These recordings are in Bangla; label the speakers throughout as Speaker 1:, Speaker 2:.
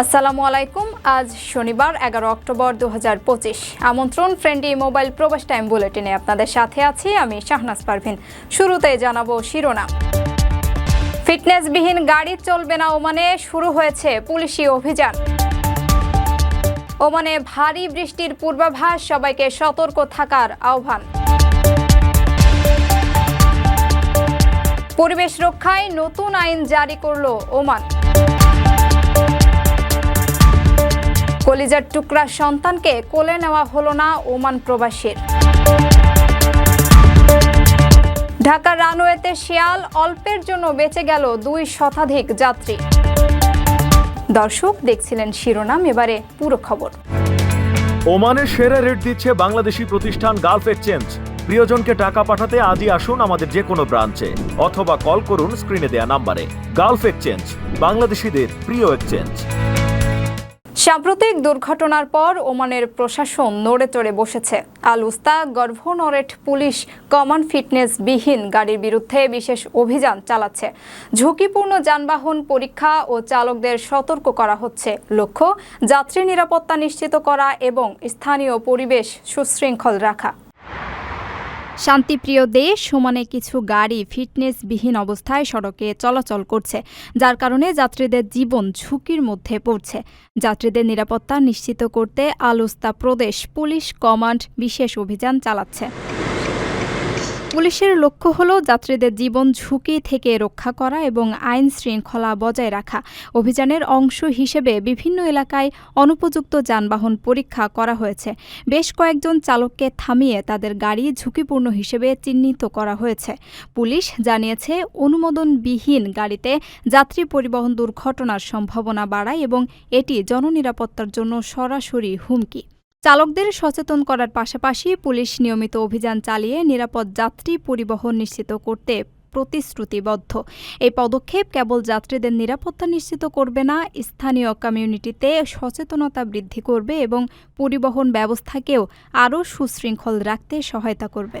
Speaker 1: আসসালামু আলাইকুম। আজ শনিবার, এগারো অক্টোবর দু হাজার পঁচিশ। আমন্ত্রণ ফ্রেন্ডলি মোবাইল প্রবাস টাইম বুলেটিনে আপনাদের সাথে আছি আমি শাহনাজ পারভিন। শুরুতে জানাব শিরোনাম। ফিটনেসবিহীন গাড়ি চলবে না ওমানে, শুরু হয়েছে পুলিশি অভিযান। ওমানে ভারী বৃষ্টির পূর্বাভাস, সবাইকে সতর্ক থাকার আহ্বান। পরিবেশ রক্ষায় নতুন আইন জারি করল ওমান। কলিজার টুকরা সন্তানকে কোলে নেওয়া হলো না ওমান প্রবাসীর। ঢাকার রানওয়েতে শিয়াল অল্পের জন্য বেঁচে গেল দুই শতাধিক যাত্রী। দর্শক, দেখছিলেন শিরোনাম, এবারে পুরো খবর।
Speaker 2: ওমানের সেরা রেট দিচ্ছে বাংলাদেশি প্রতিষ্ঠান গালফ এক্সচেঞ্জ। প্রিয়জনকে টাকা পাঠাতে আজই আসুন আমাদের যে কোনো ব্রাঞ্চে, অথবা কল করুন স্ক্রিনে দেয়া নাম্বারে। গালফ এক্সচেঞ্জ, বাংলাদেশিদের প্রিয় এক্সচেঞ্জ।
Speaker 1: সাম্প্রতিক দুর্ঘটনার পর ওমানের প্রশাসন নড়ে চড়ে বসেছে। Al Wusta governorate police, common fitness বিহীন গাড়ির বিরুদ্ধে বিশেষ অভিযান চালাচ্ছে। ঝুঁকিপূর্ণ যানবাহন পরীক্ষা ও চালকদের সতর্ক করা হচ্ছে। লক্ষ্য, যাত্রী নিরাপত্তা নিশ্চিত করা এবং স্থানীয় পরিবেশ সুশৃঙ্খল রাখা। শান্তিপ্রিয় দেশ, সমানে কিছু গাড়ি ফিটনেসবিহীন অবস্থায় সড়কে চলাচল করছে, যার কারণে যাত্রীদের জীবন ঝুঁকির মধ্যে পড়ছে। যাত্রীদের নিরাপত্তা নিশ্চিত করতে আলোস্তা প্রদেশ পুলিশ কমান্ড বিশেষ অভিযান চালাচ্ছে। পুলিশের লক্ষ্য হল যাত্রীদের জীবন ঝুঁকি থেকে রক্ষা করা এবং আইন শৃঙ্খলা বজায় রাখা। অভিযানের অংশ হিসেবে বিভিন্ন এলাকায় অনুপযুক্ত যানবাহন পরীক্ষা করা হয়েছে। বেশ কয়েকজন চালককে থামিয়ে তাদের গাড়ি ঝুঁকিপূর্ণ হিসেবে চিহ্নিত করা হয়েছে। পুলিশ জানিয়েছে, অনুমোদনবিহীন গাড়িতে যাত্রী পরিবহন দুর্ঘটনার সম্ভাবনা বাড়ায় এবং এটি জননিরাপত্তার জন্য সরাসরি হুমকি। চালকদের সচেতন করার পাশাপাশি পুলিশ নিয়মিত অভিযান চালিয়ে নিরাপদ যাত্রী পরিবহন নিশ্চিত করতে প্রতিশ্রুতিবদ্ধ। এই পদক্ষেপ কেবল যাত্রীদের নিরাপত্তা নিশ্চিত করবে না, স্থানীয় কমিউনিটিতে সচেতনতা বৃদ্ধি করবে এবং পরিবহন ব্যবস্থাকেও আরও সুশৃঙ্খল রাখতে সহায়তা করবে।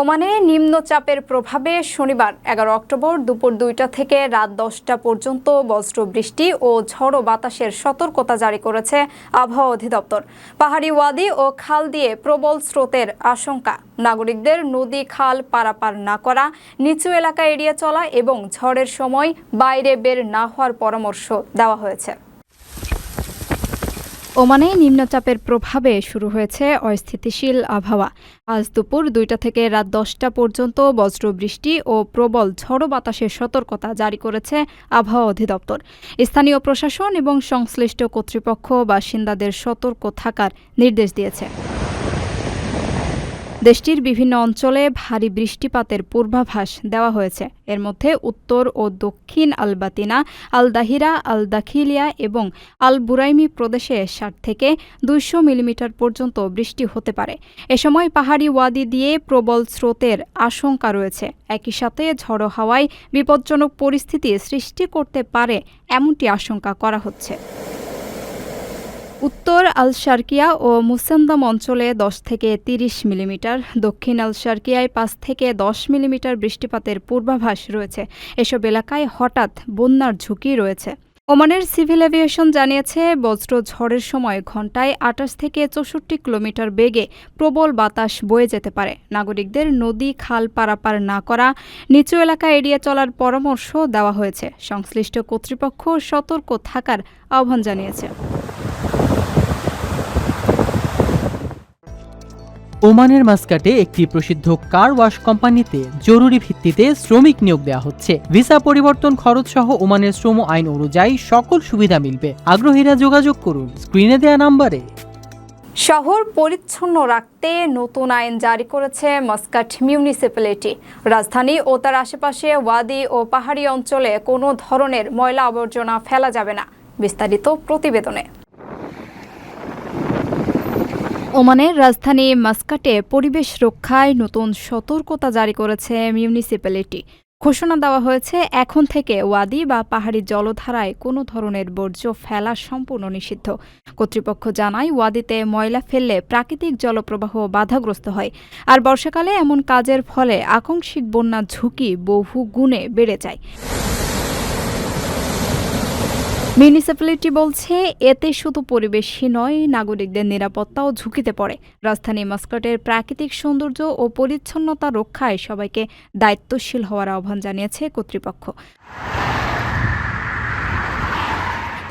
Speaker 1: ওমানে নিম্নচাপের প্রভাবে শনিবার এগারো অক্টোবর দুপুর দুইটা থেকে রাত দশটা পর্যন্ত বজ্র বৃষ্টি ও ঝড়ো বাতাসের সতর্কতা জারি করেছে আবহাওয়া অধিদপ্তর। পাহাড়ি ওয়াদি ও খাল দিয়ে প্রবল স্রোতের আশঙ্কা। নাগরিকদের নদী খাল পারাপার না করা, নিচু এলাকা এড়িয়ে চলা এবং ঝড়ের সময় বাইরে বের না হওয়ার পরামর্শ দেওয়া হয়েছে। ওমানে নিম্নচাপের প্রভাবে শুরু হয়েছে অস্থিতিশীল আবহাওয়া। আজ দুপুর দুইটা থেকে রাত দশটা পর্যন্ত বজ্রবৃষ্টি ও প্রবল ঝড়ো বাতাসের সতর্কতা জারি করেছে আবহাওয়া অধিদপ্তর। স্থানীয় প্রশাসন এবং সংশ্লিষ্ট কর্তৃপক্ষ বাসিন্দাদের সতর্ক থাকার নির্দেশ দিয়েছে। দেশটির বিভিন্ন অঞ্চলে ভারী বৃষ্টিপাতের পূর্বাভাস দেওয়া হয়েছে। এর মধ্যে উত্তর ও দক্ষিণ আলবাতিনা আল দাহিরা আল দাখিলিয়া এবং আল বুরাইমি প্রদেশে ষাট থেকে দুইশো মিলিমিটার পর্যন্ত বৃষ্টি হতে পারে। এ সময় পাহাড়ি ওয়াদি দিয়ে প্রবল স্রোতের আশঙ্কা রয়েছে। একই সাথে ঝড়ো হাওয়ায় বিপজ্জনক পরিস্থিতি সৃষ্টি করতে পারে এমনটি আশঙ্কা করা হচ্ছে। উত্তর আল শার্কিয়া ও মুসেন্দাম অঞ্চলে দশ থেকে তিরিশ মিলিমিটার, দক্ষিণ আল শার্কিয়ায় পাঁচ থেকে দশ মিলিমিটার বৃষ্টিপাতের পূর্বাভাস রয়েছে। এসব এলাকায় হঠাৎ বন্যার ঝুঁকি রয়েছে। ওমানের সিভিল এভিয়েশন জানিয়েছে, বজ্র ঝড়ের সময় ঘন্টায় আটাশ থেকে চৌষট্টি কিলোমিটার বেগে প্রবল বাতাস বয়ে যেতে পারে। নাগরিকদের নদী, খাল পারাপার না করা, নিচু এলাকা এড়িয়ে চলার পরামর্শ দেওয়া হয়েছে। সংশ্লিষ্ট কর্তৃপক্ষ সতর্ক থাকার আহ্বান জানিয়েছে।
Speaker 3: ওমানের মাস্কাটে একটি প্রসিদ্ধ কার ওয়াশ কোম্পানিতে জরুরি ভিত্তিতে শ্রমিক নিয়োগ দেওয়া হচ্ছে। ভিসা পরিবর্তন খরচ সহ ওমানের শ্রম আইন অনুযায়ী সকল সুবিধা মিলবে। আগ্রহীরা যোগাযোগ করুন। স্ক্রিনে দেয়া নাম্বারে।
Speaker 1: শহর পরিচ্ছন্ন রাখতে নতুন আইন জারি করেছে মাস্কাট মিউনিসিপ্যালিটি। রাজধানী ও তার আশেপাশে ওয়াদি ও পাহাড়ি অঞ্চলে কোনো ধরনের ময়লা আবর্জনা ফেলা যাবে না। বিস্তারিত প্রতিবেদনে। ওমানের রাজধানী মাস্কাটে পরিবেশ রক্ষায় নতুন সতর্কতা জারি করেছে মিউনিসিপ্যালিটি। ঘোষণা দেওয়া হয়েছে, এখন থেকে ওয়াদি বা পাহাড়ি জলধারায় কোনো ধরনের বর্জ্য ফেলা সম্পূর্ণ নিষিদ্ধ। কর্তৃপক্ষ জানায়, ওয়াদিতে ময়লা ফেললে প্রাকৃতিক জলপ্রবাহ বাধাগ্রস্ত হয়। আর বর্ষাকালে এমন কাজের ফলে আকস্মিক বন্যার ঝুঁকি বহু গুণে বেড়ে যায়। মিউনিসিপ্যালিটি বলছে, এতে শুধু পরিবেশই নয়, নাগরিকদের নিরাপত্তাও ঝুঁকিতে পড়ে। রাজধানী মাস্কটের প্রাকৃতিক সৌন্দর্য ও পরিচ্ছন্নতা রক্ষায় সবাইকে দায়িত্বশীল হওয়ার আহ্বান জানিয়েছে কর্তৃপক্ষ।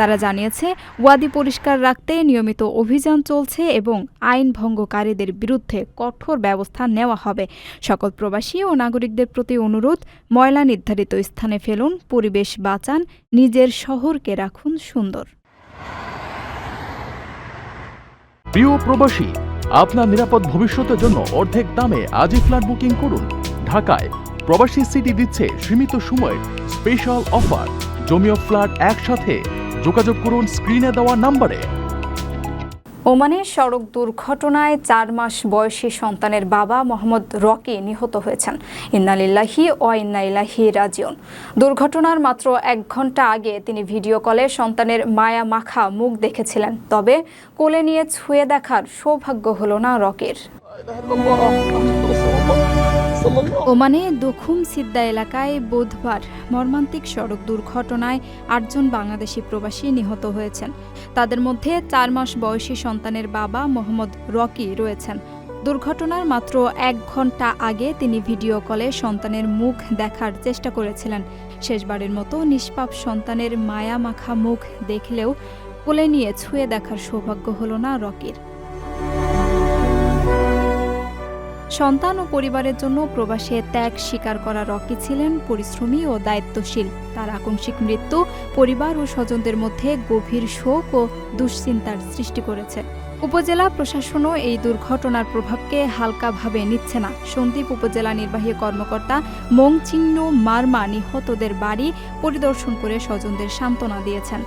Speaker 1: তারা জানিয়েছে, ওয়াদি পরিষ্কার রাখতে নিয়মিত অভিযান চলছে এবং আইন ভঙ্গকারীদের বিরুদ্ধে কঠোর ব্যবস্থা নেওয়া হবে। সকল প্রবাসী ও নাগরিকদের প্রতি অনুরোধ, ময়লা নির্ধারিত স্থানে ফেলুন, পরিবেশ বাঁচান, নিজের শহরকে রাখুন সুন্দর।
Speaker 4: প্রিয় প্রবাসী, আপনার নিরাপদ ভবিষ্যতের জন্য অর্ধেক দামে আজই ফ্ল্যাট বুকিং করুন। ঢাকায় প্রবাসী সিটি দিচ্ছে সীমিত সময়ের স্পেশাল অফার। জমিও ফ্ল্যাট একসাথে যোগাযোগ করুন স্ক্রিনে দেওয়া নম্বরে।
Speaker 1: ওমানে সড়ক দুর্ঘটনায় চার মাস বয়সী সন্তানের বাবা মোহাম্মদ রকি নিহত হয়েছেন। ইন্নালিল্লাহি ও ইন্নাইলাহি রাজিউন। দুর্ঘটনার মাত্র এক ঘণ্টা আগে তিনি ভিডিও কলে সন্তানের মায়া মাখা মুখ দেখেছিলেন। তবে কোলে নিয়ে ছুঁয়ে দেখার সৌভাগ্য হলো না রকির। ওমানে দখুম সিদ্দা এলাকায় বুধবার মর্মান্তিক সড়ক দুর্ঘটনায় আটজন বাংলাদেশি প্রবাসী নিহত হয়েছেন। তাদের মধ্যে চার মাস বয়সী সন্তানের বাবা মোহাম্মদ রকি রয়েছেন। দুর্ঘটনার মাত্র এক ঘণ্টা আগে তিনি ভিডিও কলে সন্তানের মুখ দেখার চেষ্টা করেছিলেন। শেষবারের মতো নিষ্পাপ সন্তানের মায়া মাখা মুখ দেখলেও কোলে নিয়ে ছুঁয়ে দেখার সৌভাগ্য হলো না রকির। সন্তান ও পরিবারের জন্য প্রবাসে ত্যাগ স্বীকার করা রকি ছিলেন পরিশ্রমী ও দায়িত্বশীল। তার আকস্মিক মৃত্যু পরিবার ও স্বজনদের মধ্যে গভীর শোক ও দুশ্চিন্তার সৃষ্টি করেছে। উপজেলা প্রশাসনও এই দুর্ঘটনার প্রভাবকে হালকাভাবে নিচ্ছে না। সন্দ্বীপ উপজেলা নির্বাহী কর্মকর্তা মংচিহ্ন মারমা নিহতদের বাড়ি পরিদর্শন করে স্বজনদের সান্ত্বনা দিয়েছেন।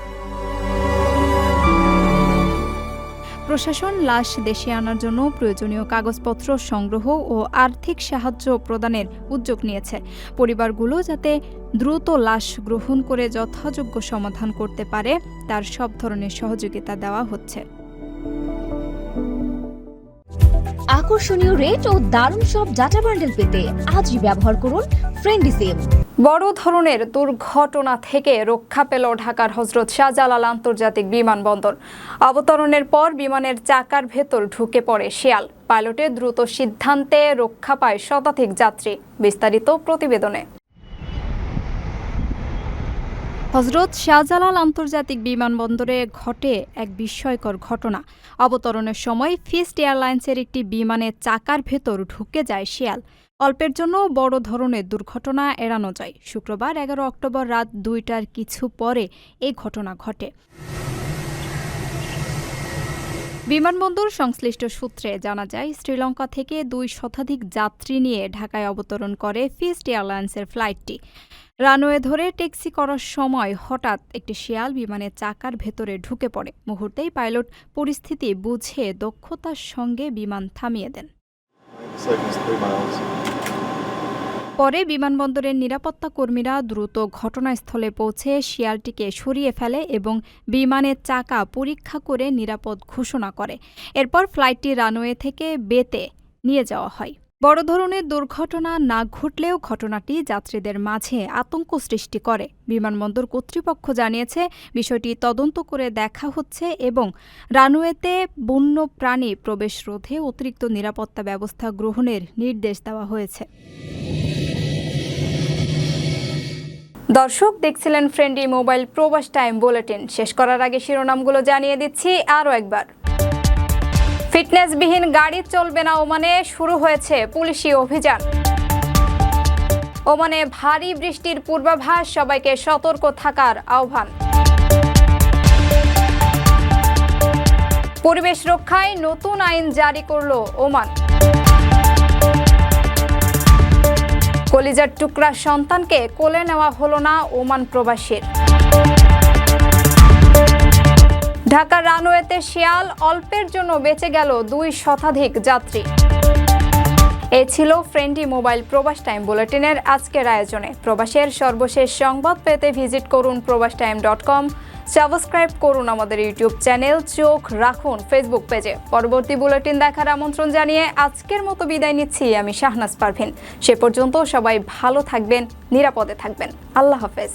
Speaker 1: প্রশাসন লাশ দেশে আনার জন্য প্রয়োজনীয় কাগজপত্র সংগ্রহ ও আর্থিক সাহায্য প্রদানের উদ্যোগ নিয়েছে। পরিবারগুলো যাতে দ্রুত লাশ গ্রহণ করে যথাযোগ্য সমাধান করতে পারে, তার সব ধরনের সহযোগিতা দেওয়া হচ্ছে।
Speaker 5: আকর্ষণীয় রেট ও দারুণ সব ডাটা বান্ডেল পেতে আজই ব্যবহার করুন ফ্রেন্ডি সিম
Speaker 1: বড় ধরনের দুর্ঘটনা থেকে রক্ষা পেল ঢাকার হজরত শাহজালাল আন্তর্জাতিক বিমানবন্দর। অবতরণের পর বিমানের চাকার ভেতর ঢুকে পড়ে শিয়াল। পাইলটের দ্রুত সিদ্ধান্তে রক্ষা পায় শতাধিক যাত্রী। বিস্তারিত প্রতিবেদনে। হজরত শাহজালাল আন্তর্জাতিক বিমানবন্দরে ঘটে এক বিস্ময়কর ঘটনা। অবতরণের সময় ফিস্ট এয়ারলাইন্সের একটি বিমানের চাকার ভেতর ঢুকে যায় শিয়াল। অল্পের জন্য বড় ধরনের দুর্ঘটনা এড়ানো যায়। শুক্রবার এগারো অক্টোবর রাত দুইটার কিছু পরে এই ঘটনা ঘটে। বিমানবন্দর সংশ্লিষ্ট সূত্রে জানা যায়, শ্রীলঙ্কা থেকে দুই শতাধিক যাত্রী নিয়ে ঢাকায় অবতরণ করে ফিস্ট এয়ারলাইন্সের ফ্লাইটটি। রানওয়ে ধরে ট্যাক্সি করার সময় হঠাৎ একটি শিয়াল বিমানের চাকার ভেতরে ঢুকে পড়ে। মুহূর্তেই পাইলট পরিস্থিতি বুঝে দক্ষতার সঙ্গে বিমান থামিয়ে দেন. পরে বিমানবন্দরের নিরাপত্তা কর্মীরা দ্রুত ঘটনাস্থলে পৌঁছে শিয়ালটিকে সরিয়ে ফেলে এবং বিমানের চাকা পরীক্ষা করে নিরাপদ ঘোষণা করে। এরপর ফ্লাইটটি রানওয়ে থেকে বেতে নিয়ে যাওয়া হয়। বড় ধরনের দুর্ঘটনা না ঘটলেও ঘটনাটি যাত্রীদের মাঝে আতঙ্ক সৃষ্টি করে। বিমানবন্দর কর্তৃপক্ষ জানিয়েছে, বিষয়টি তদন্ত করে দেখা হচ্ছে এবং রানওয়েতে বন্য প্রাণী প্রবেশ রোধে অতিরিক্ত নিরাপত্তা ব্যবস্থা গ্রহণের নির্দেশ দেওয়া হয়েছে। দর্শক, দেখছিলেন ফ্রেন্ডি মোবাইল প্রবাস টাইম বুলেটিন। শেষ করার আগে শিরোনামগুলো জানিয়ে দিচ্ছি আরও একবার। ফিটনেসবিহীন গাড়ি চলবে না ওমানে, শুরু হয়েছে পুলিশি অভিযান। ওমানে ভারী বৃষ্টির পূর্বাভাস, সবাইকে সতর্ক থাকার আহ্বান। পরিবেশ রক্ষায় নতুন আইন জারি করল ওমান। কলিজার টুকরা সন্তানকে কোলে নেওয়া হলো না ওমান প্রবাসীর। ঢাকার রানওয়েতে শিয়াল অল্পের জন্য বেঁচে গেল দুই শতাধিক যাত্রী। এ ছিল ফ্রেন্ডি মোবাইল প্রবাস টাইম বুলেটিনের আজকের আয়োজনে। প্রবাসের সর্বশেষ সংবাদ পেতে ভিজিট করুন প্রবাস টাইম ডট কম। সাবস্ক্রাইব করুন আমাদের ইউটিউব চ্যানেল, চোখ রাখুন ফেসবুক পেজে পরবর্তী বুলেটিন দেখার আমন্ত্রণ জানিয়ে আজকের মতো বিদায় নিচ্ছি আমি শাহনাজ পারভিন। সে পর্যন্ত সবাই ভালো থাকবেন, নিরাপদে থাকবেন। আল্লাহ হাফেজ।